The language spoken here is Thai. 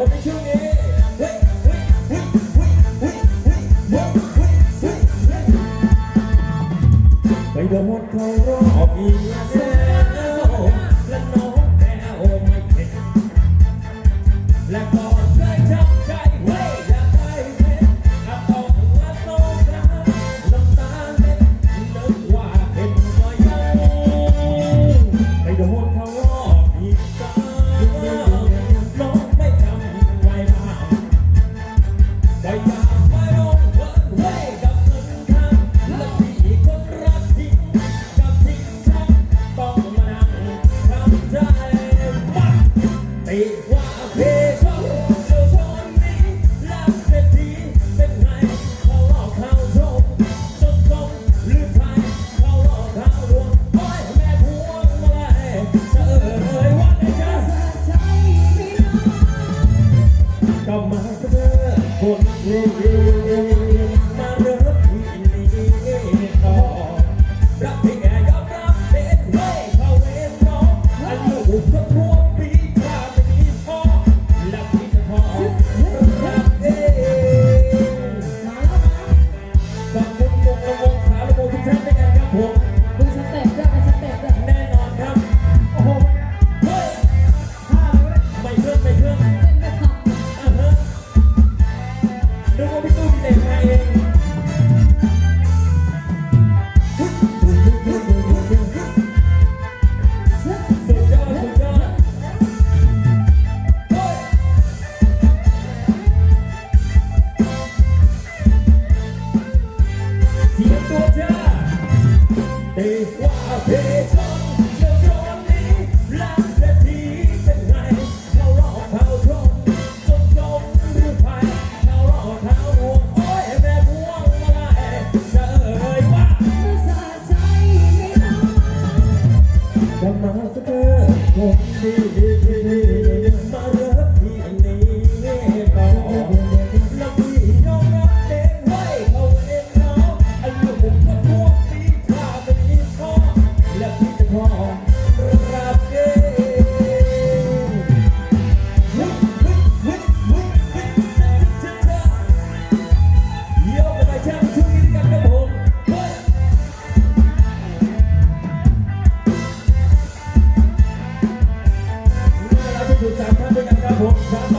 ผมเป็นชื่อนี้ไปโดนเขารอบอีเซลและน้องแก้วไม่เข็ดและก็ ตีว่าเพชรเจ้าชนนี้รักเศรษฐีเป็นไงเขาหลอกเขาชมจนคงหรือไทยเขาหลอกเขาลวงโอ้ยแม่พวงมาลัยเสอเอ่ยว่าไงจ๊ะก็มาเถอคนดีมาเริ่มที่นี่ต่อรักที่แกยอมรับเป็นเว้ยเขาเองน้องอายุก็พ ดูว่าพี่ตู้มเด็กมาเองสุดยอดสุดยอดเฮ้ยเสียงตัวจ้าตีว่าเพชร จะมาสักเธอคงดีดีดีดี Come